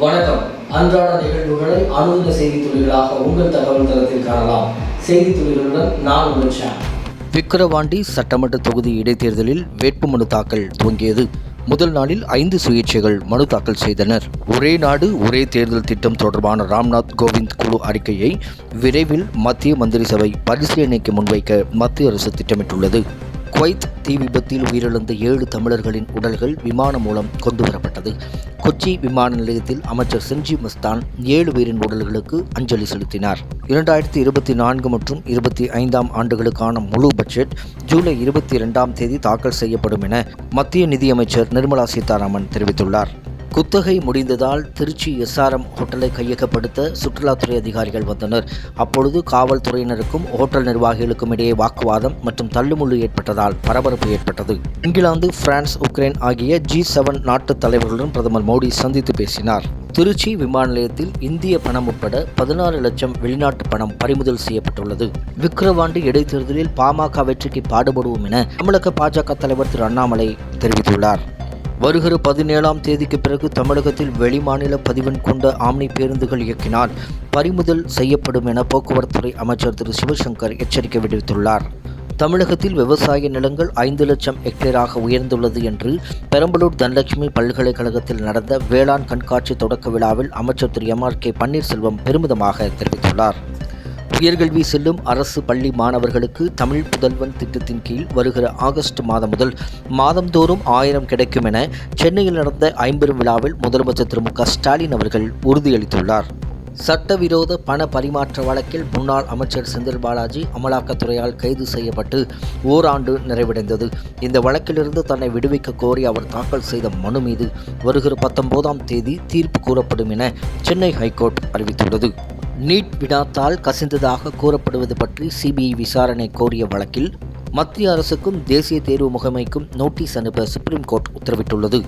அன்றாட நிகழ்வுகளை அனுதின செய்தி துளிகளாக உங்கள் தகவல் தளத்தில் காணலாம். செய்தி துளிகளுடன் நான் உங்கள் ஷாம் விக்கிரவாண்டி சட்டமன்ற தொகுதி இடைத்தேர்தலில் வேட்புமனு தாக்கல் துவங்கியது. முதல் நாளில் ஐந்து சுயேட்சைகள் மனு தாக்கல் செய்தனர். ஒரே நாடு ஒரே தேர்தல் திட்டம் தொடர்பான ராம்நாத் கோவிந்த் குழு அறிக்கையை விரைவில் மத்திய மந்திரி சபை பரிசீலனைக்கு முன்வைக்க மத்திய அரசு திட்டமிட்டுள்ளது. குவைத் தீ விபத்தில் உயிரிழந்த ஏழு தமிழர்களின் உடல்கள் விமானம் மூலம் கொண்டுவரப்பட்டது கொச்சி விமான நிலையத்தில் அமைச்சர் செஞ்சி மஸ்தான் ஏழு பேரின் உடல்களுக்கு அஞ்சலி செலுத்தினார். இரண்டாயிரத்தி இருபத்தி நான்கு மற்றும் இருபத்தி ஐந்தாம் ஆண்டுகளுக்கான முழு பட்ஜெட் ஜூலை இருபத்தி இரண்டாம் தேதி தாக்கல் செய்யப்படும் என மத்திய நிதியமைச்சர் நிர்மலா சீதாராமன் தெரிவித்துள்ளார். குத்தகை முடிந்ததால் திருச்சி எஸ்ஆர்எம் ஹோட்டலை கையகப்படுத்த சுற்றுலாத்துறை அதிகாரிகள் வந்தனர். அப்பொழுது காவல்துறையினருக்கும் ஹோட்டல் நிர்வாகிகளுக்கும் இடையே வாக்குவாதம் மற்றும் தள்ளுமுள்ளு ஏற்பட்டதால் பரபரப்பு ஏற்பட்டது. இங்கிலாந்து பிரான்ஸ் உக்ரைன் ஆகிய ஜி செவன் நாட்டு தலைவர்களுடன் பிரதமர் மோடி சந்தித்து பேசினார். திருச்சி விமான நிலையத்தில் இந்திய பணம் உட்பட பதினாறு லட்சம் வெளிநாட்டு பணம் பறிமுதல் செய்யப்பட்டுள்ளது. விக்கிரவாண்டி இடைத்தேர்தலில் பாமக வெற்றிக்கு பாடுபடுவோம் என தமிழக பாஜக தலைவர் திரு அண்ணாமலை தெரிவித்துள்ளார். வருகிற பதினேழாம் தேதிக்கு பிறகு தமிழகத்தில் வெளிமாநில பதிவெண் கொண்ட ஆம்னி பேருந்துகள் இயக்கினால் பறிமுதல் செய்யப்படும் என போக்குவரத்துறை அமைச்சர் திரு சிவசங்கர் எச்சரிக்கை விடுத்துள்ளார். தமிழகத்தில் விவசாய நிலங்கள் ஐந்து லட்சம் ஹெக்டேராக உயர்ந்துள்ளது என்று பெரம்பலூர் தனலட்சுமி பல்கலைக்கழகத்தில் நடந்த வேளாண் கண்காட்சி தொடக்க விழாவில் அமைச்சர் Thiru M R K Panneerselvam பெருமிதமாக தெரிவித்துள்ளார். உயர்கல்வி செல்லும் அரசு பள்ளி மாணவர்களுக்கு தமிழ் புதல்வன் திட்டத்தின் கீழ் வருகிற ஆகஸ்ட் மாதம் முதல் மாதந்தோறும் ஆயிரம் கிடைக்கும் என சென்னையில் நடந்த ஐம்பெரும் விழாவில் முதலமைச்சர் திரு மு க ஸ்டாலின் அவர்கள் உறுதியளித்துள்ளார். சட்டவிரோத பண பரிமாற்ற வழக்கில் முன்னாள் அமைச்சர் செந்தில் பாலாஜி அமலாக்கத்துறையால் கைது செய்யப்பட்டு ஓராண்டு நிறைவடைந்தது. இந்த வழக்கிலிருந்து தன்னை விடுவிக்க கோரி அவர் தாக்கல் செய்த மனு மீது வருகிற பத்தொன்பதாம் தேதி தீர்ப்பு கூறப்படும் என சென்னை ஹைகோர்ட் அறிவித்துள்ளது. நீட் வினாத்தால் கசிந்ததாக கூறப்படுவது பற்றி சிபிஐ விசாரணை கோரிய வழக்கில் மத்திய அரசுக்கும் தேசிய தேர்வு முகமைக்கும் நோட்டீஸ் அனுப்ப சுப்ரீம் கோர்ட் உத்தரவிட்டுள்ளது.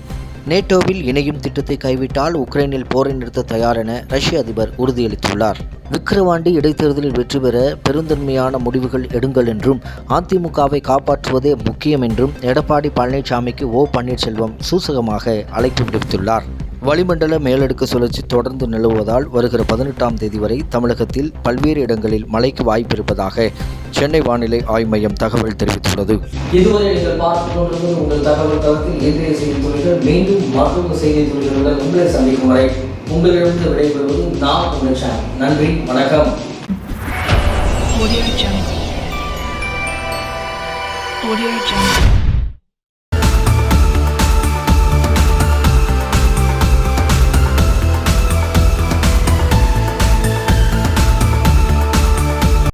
நேட்டோவில் இணையும் திட்டத்தை கைவிட்டால் உக்ரைனில் போரை நிறுத்த தயார் என ரஷ்ய அதிபர் உறுதியளித்துள்ளார். விக்கிரவாண்டி இடைத்தேர்தலில் வெற்றி பெற பெருந்தன்மையான முடிவுகள் எடுங்கள் என்றும் அதிமுகவை காப்பாற்றுவதே முக்கியம் என்றும் எடப்பாடி பழனிசாமிக்கு ஓ பன்னீர்செல்வம் சூசகமாக அழைப்பு விடுத்துள்ளார். வளிமண்டல மேலடுக்கு சுழற்சி தொடர்ந்து நிலவுவதால் வருகிற பதினெட்டாம் தேதி வரை தமிழகத்தில் பல்வேறு இடங்களில் மழைக்கு வாய்ப்பு இருப்பதாக சென்னை வானிலை ஆய்வு மையம் தகவல் தெரிவித்துள்ளது இதுவரை நீங்கள் பார்த்துக் கொண்டிருப்பது உங்கள் தகவல் தளத்தில் இன்றைய செய்தி துளிகள் மீண்டும் மற்றொரு செய்தி துளிகளுடன் உங்களை சந்திக்கும் வரை உங்களிடமிருந்து விடைபெறுவது நான் உங்கள் ஷாம் நன்றி வணக்கம் Audio Jungle. Audio Jungle.